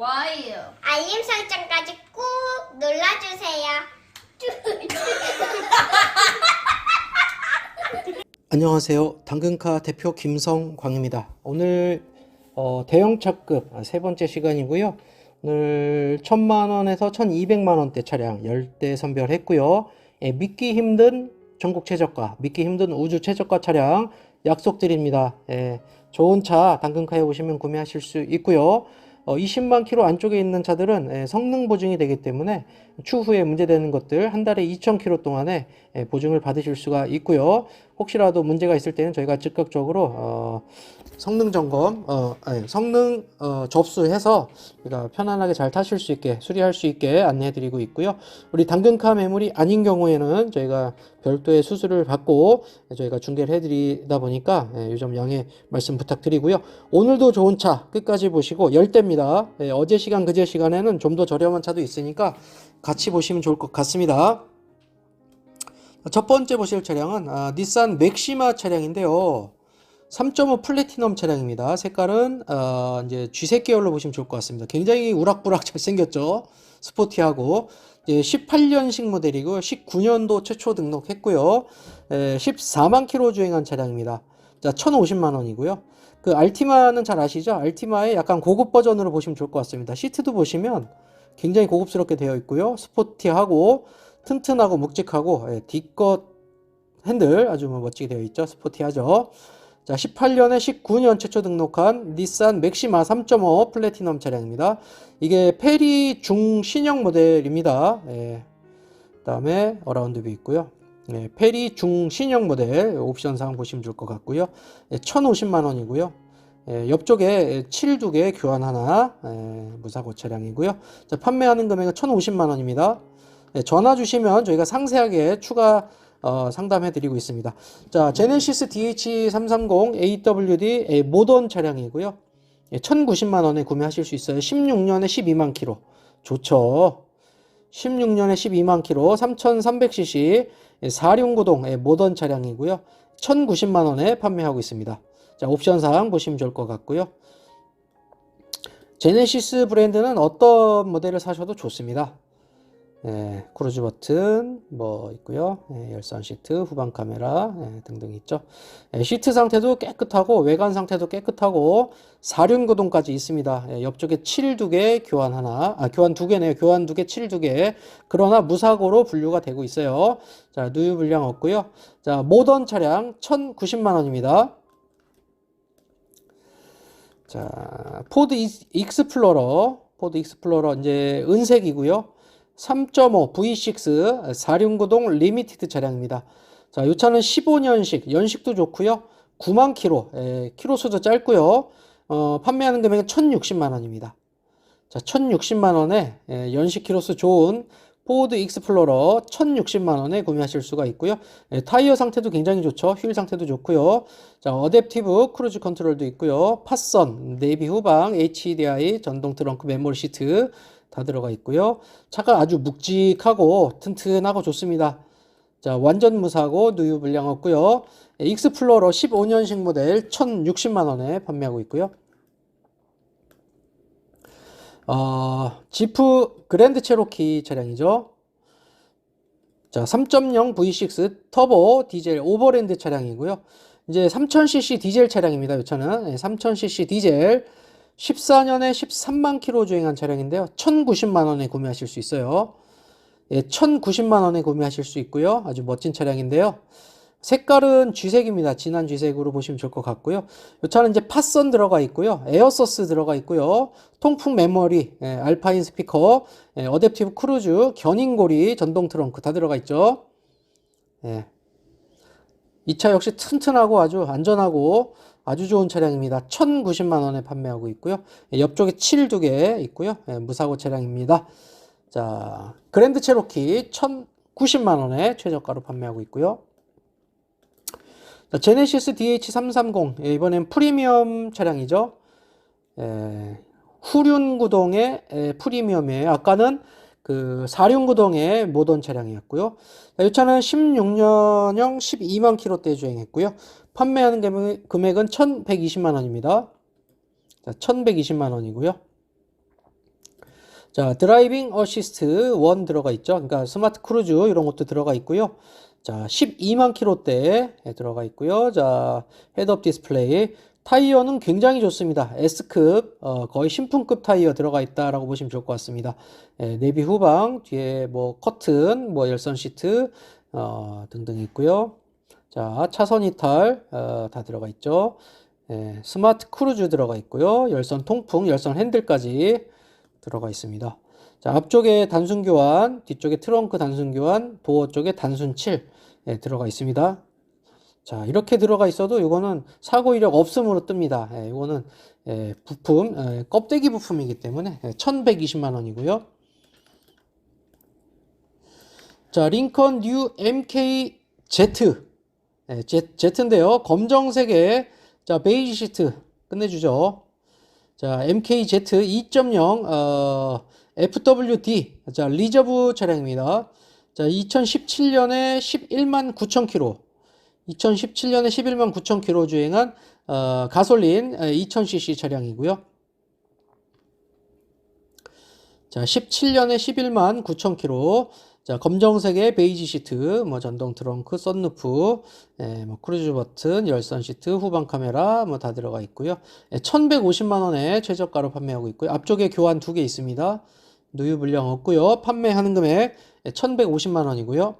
좋아요. 알림 설정까지 꾹 눌러주세요. 안녕하세요. 당근카 대표 김성광입니다. 오늘 어, 대형 차급 세 번째 시간이고요. 오늘 1000만원에서 1200만원대 차량 10대 선별했고요. 예, 믿기 힘든 전국 최저가, 믿기 힘든 우주 최저가 차량 약속드립니다. 예, 좋은 차 당근카에 오시면 구매하실 수 있고요. 어, 20만 킬로 안쪽에 있는 차들은 예, 성능 보증이 되기 때문에 추후에 문제되는 것들 한 달에 2,000 킬로 동안에 예, 보증을 받으실 수가 있고요. 혹시라도 문제가 있을 때는 저희가 즉각적으로 어, 성능 점검, 어, 아니, 성능 어, 접수해서 그러니까 편안하게 잘 타실 수 있게 수리할 수 있게 안내해드리고 있고요. 우리 당근카 매물이 아닌 경우에는 저희가 별도의 수수료를 받고 저희가 중개를 해드리다 보니까 예, 요점 양해 말씀 부탁드리고요. 오늘도 좋은 차 끝까지 보시고 열대입니다. 예, 어제 시간 그제 시간에는 좀 더 저렴한 차도 있으니까 같이 보시면 좋을 것 같습니다. 첫 번째 보실 차량은 아, 닛산 맥시마 차량인데요. 3.5 플래티넘 차량입니다. 색깔은 어, 이제 쥐색 계열로 보시면 좋을 것 같습니다. 굉장히 우락부락 잘생겼죠. 스포티하고 이제 18년식 모델이고 19년도 최초 등록했고요. 에, 14만 킬로 주행한 차량입니다. 자, 1,050만 원이고요. 그 알티마는 잘 아시죠? 알티마의 약간 고급 버전으로 보시면 좋을 것 같습니다. 시트도 보시면 굉장히 고급스럽게 되어 있고요. 스포티하고 튼튼하고 묵직하고 예, 뒷것 핸들 아주 뭐 멋지게 되어 있죠. 스포티하죠. 자, 18년에 19년 최초 등록한 닛산 맥시마 3.5 플래티넘 차량입니다. 이게 페리 중신형 모델입니다. 예. 그다음에 어라운드 뷰 있고요. 예, 페리 중신형 모델 옵션 사항 보시면 좋을 것 같고요. 예, 1,050만 원이고요. 예, 옆쪽에 7두개 교환 하나 예, 무사고 차량이고요. 자, 판매하는 금액은 1,050만 원입니다. 예, 전화 주시면 저희가 상세하게 추가 어, 상담해 드리고 있습니다. 자, 제네시스 DH330 AWD 예, 모던 차량이고요. 예, 1,090만 원에 구매하실 수 있어요. 16년에 12만 킬로. 좋죠. 16년에 12만 킬로, 3,300cc, 4륜구동 예, 모던 차량이고요. 1,090만 원에 판매하고 있습니다. 자, 옵션 사항 보시면 좋을 것 같고요. 제네시스 브랜드는 어떤 모델을 사셔도 좋습니다. 예, 크루즈 버튼 뭐 있고요. 예, 열선 시트, 후방 카메라 예, 등등 있죠. 예, 시트 상태도 깨끗하고 외관 상태도 깨끗하고 사륜 구동까지 있습니다. 예, 옆쪽에 7두 개, 교환 하나, 아 교환 두 개네요. 교환 두 개, 7두 개. 그러나 무사고로 분류가 되고 있어요. 자, 누유 불량 없고요. 자, 모던 차량 1,090만 원입니다. 자, 포드 익스- 익스플로러, 포드 익스플로러 이제 은색이고요. 3.5 V6 4륜구동 리미티드 차량입니다. 자, 이 차는 15년식, 연식도 좋고요. 9만 킬로, 에, 킬로 수도 짧고요. 어, 판매하는 금액은 1,060만 원입니다. 자, 1,060만 원에 에, 연식 키로수 좋은 포드 익스플로러 1,060만 원에 구매하실 수가 있고요. 에, 타이어 상태도 굉장히 좋죠. 휠 상태도 좋고요. 자, 어댑티브 크루즈 컨트롤도 있고요. 팟선, 네이비 후방, HDI, 전동 트렁크 메모리 시트 다 들어가 있고요. 차가 아주 묵직하고 튼튼하고 좋습니다. 자, 완전 무사고 누유 불량 없고요. 에, 익스플로러 15년식 모델 1,060만 원에 판매하고 있고요. 어, 지프 그랜드 체로키 차량이죠. 자, 3.0 V6 터보 디젤 오버랜드 차량이고요. 이제 3000cc 디젤 차량입니다. 이 차는 3000cc 디젤 14년에 13만 킬로 주행한 차량인데요. 1,090만 원에 구매하실 수 있어요. 예, 1,090만 원에 구매하실 수 있고요. 아주 멋진 차량인데요. 색깔은 쥐색입니다. 진한 쥐색으로 보시면 좋을 것 같고요. 이 차는 이제 팟선 들어가 있고요. 에어서스 들어가 있고요. 통풍 메모리, 예, 알파인 스피커, 예, 어댑티브 크루즈, 견인고리, 전동 트렁크 다 들어가 있죠. 예. 이 차 역시 튼튼하고 아주 안전하고 아주 좋은 차량입니다. 1,090만 원에 판매하고 있고요. 예, 옆쪽에 7 두 개 있고요. 예, 무사고 차량입니다. 자, 그랜드 체로키 1,090만 원에 최저가로 판매하고 있고요. 자, 제네시스 DH330 예, 이번엔 프리미엄 차량이죠. 예, 후륜 구동의 예, 프리미엄이에요. 아까는 그 사륜 구동의 모던 차량이었고요. 자, 이 차는 16년형 12만 킬로대 주행했고요. 판매하는 금액- 금액은 1,120만 원입니다. 자, 1,120만 원이고요. 자, 드라이빙 어시스트 1 들어가 있죠. 그러니까 스마트 크루즈 이런 것도 들어가 있고요. 자, 12만 킬로대에 들어가 있고요. 자, 헤드업 디스플레이. 타이어는 굉장히 좋습니다. S급, 어, 거의 신품급 타이어 들어가 있다라고 보시면 좋을 것 같습니다. 예, 내비 후방, 뒤에 뭐 커튼, 뭐 열선 시트, 어, 등등 있고요. 자, 차선 이탈, 어, 다 들어가 있죠. 예, 스마트 크루즈 들어가 있고요. 열선 통풍, 열선 핸들까지 들어가 있습니다. 자, 앞쪽에 단순 교환, 뒤쪽에 트렁크 단순 교환, 도어 쪽에 단순 칠 예, 들어가 있습니다. 자, 이렇게 들어가 있어도 이거는 사고 이력 없음으로 뜹니다. 예, 이거는 예, 부품, 예, 껍데기 부품이기 때문에 예, 1120만 원이고요. 자, 링컨 뉴 MK Z. 예, Z, Z인데요. 검정색의 자, 베이지 시트 끝내주죠. 자, MKZ 2.0 어, FWD 자, 리저브 차량입니다. 자, 2017년에 11만 9천 킬로 2017년에 11만 9천 킬로 주행한 어, 가솔린 2000cc 차량이고요. 자, 17년에 11만 9천 킬로 자, 검정색의 베이지 시트, 뭐 전동 트렁크, 썬루프, 예, 뭐 크루즈 버튼, 열선 시트, 후방 카메라 뭐 다 들어가 있고요. 예, 1,150만 원에 최저가로 판매하고 있고요. 앞쪽에 교환 두 개 있습니다. 누유 불량 없고요. 판매하는 금액 예, 1,150만 원이고요.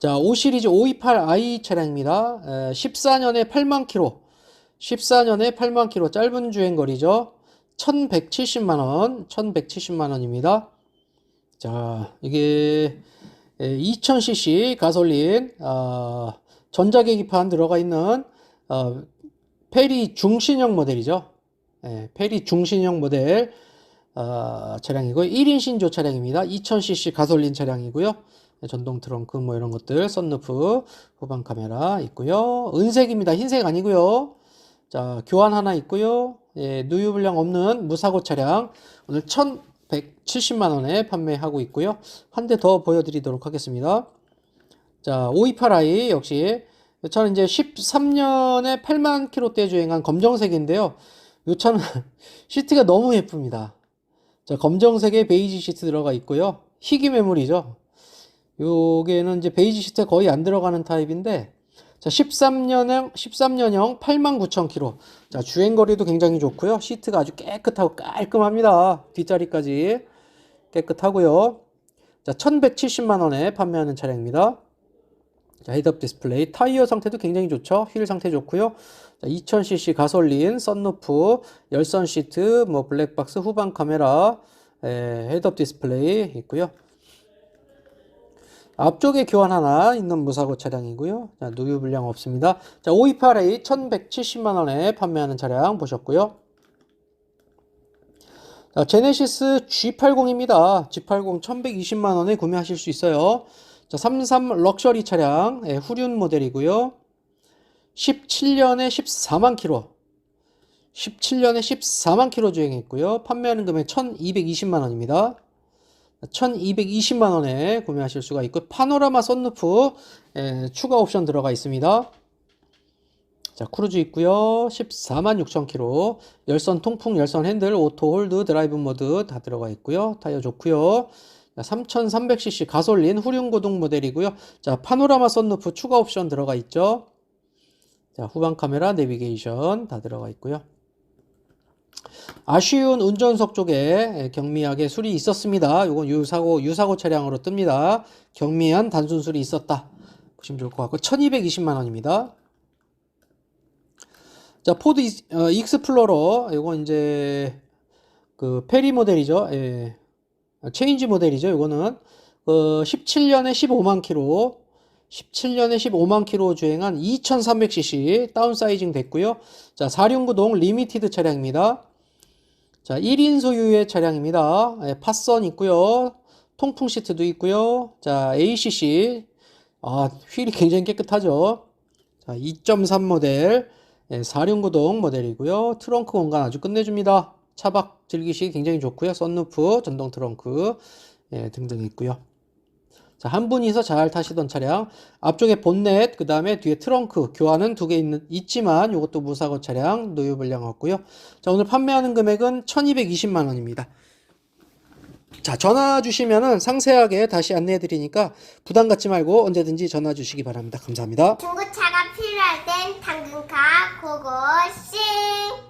자, 5 시리즈 528i 차량입니다. 에, 14년에 8만 킬로. 14년에 8만 킬로 짧은 주행 거리죠. 1,170만 원, 1,170만 원입니다. 자, 이게 2000cc 가솔린 어, 전자계기판 들어가 있는 어, 페리 중신형 모델이죠. 예, 페리 중신형 모델 어, 차량이고 1인 신조 차량입니다. 2000cc 가솔린 차량이고요. 예, 전동 트렁크 뭐 이런 것들 썬루프 후방 카메라 있고요. 은색입니다. 흰색 아니고요. 자, 교환 하나 있고요. 예, 누유 불량 없는 무사고 차량 오늘 1,170만 원에 판매하고 있고요. 한 대 더 보여드리도록 하겠습니다. 자, 528i 역시 이 차는 이제 13년에 8만 킬로대 주행한 검정색인데요. 이 차는 시트가 너무 예쁩니다. 자, 검정색의 베이지 시트 들어가 있고요. 희귀 매물이죠. 요게는 이제 베이지 시트 거의 안 들어가는 타입인데 자, 13년형 13년형 89,000km. 자, 주행 거리도 굉장히 좋고요. 시트가 아주 깨끗하고 깔끔합니다. 뒷자리까지 깨끗하고요. 자, 1,170만 원에 판매하는 차량입니다. 자, 헤드업 디스플레이, 타이어 상태도 굉장히 좋죠. 휠 상태 좋고요. 자, 2000cc 가솔린, 썬루프, 열선 시트, 뭐 블랙박스 후방 카메라, 에, 헤드업 디스플레이 있고요. 앞쪽에 교환 하나 있는 무사고 차량이고요. 자, 누유 불량 없습니다. 자, 528A 1170만 원에 판매하는 차량 보셨고요. 자, 제네시스 G80입니다. G80 1120만 원에 구매하실 수 있어요. 자, 33 럭셔리 차량, 예, 후륜 모델이고요. 17년에 14만 킬로. 17년에 14만 킬로 주행했고요. 판매하는 금액 1220만 원입니다. 1220만 원에 구매하실 수가 있고 파노라마 썬루프 예, 추가 옵션 들어가 있습니다. 자, 크루즈 있고요. 14만 6천 킬로. 열선 통풍, 열선 핸들, 오토 홀드, 드라이브 모드 다 들어가 있고요. 타이어 좋고요. 3300cc 가솔린 후륜 고동 모델이고요. 자, 파노라마 썬루프 추가 옵션 들어가 있죠. 자, 후방 카메라, 내비게이션 다 들어가 있고요. 아쉬운 운전석 쪽에 경미하게 술이 있었습니다. 이건 유사고 유사고 차량으로 뜹니다. 경미한 단순 술이 있었다. 보시면 좋을 것 같고 1220만 원입니다. 자, 포드 이- 어, 익스플로러 이건 이제 그 페리 모델이죠. 예. 아, 체인지 모델이죠. 이거는 그 17년에 15만 킬로 17년에 15만 킬로 주행한 2300cc 다운사이징 됐고요. 자, 4륜구동 리미티드 차량입니다. 자, 1인 소유의 차량입니다. 예, 팟선 있고요. 통풍 시트도 있고요. 자, ACC. 아, 휠이 굉장히 깨끗하죠. 자, 2.3 모델. 예, 4륜구동 모델이고요. 트렁크 공간 아주 끝내줍니다. 차박 즐기시기 굉장히 좋고요. 썬루프, 전동 트렁크 예, 등등 있고요. 자, 한 분이서 잘 타시던 차량. 앞쪽에 본넷, 그 다음에 뒤에 트렁크, 교환은 두 개 있는, 있지만 이것도 무사고 차량, 노유 불량 없고요. 자, 오늘 판매하는 금액은 1220만 원입니다. 자, 전화 주시면은 상세하게 다시 안내해 드리니까 부담 갖지 말고 언제든지 전화 주시기 바랍니다. 감사합니다. 중고차가 필요할 땐 당근카 고고싱.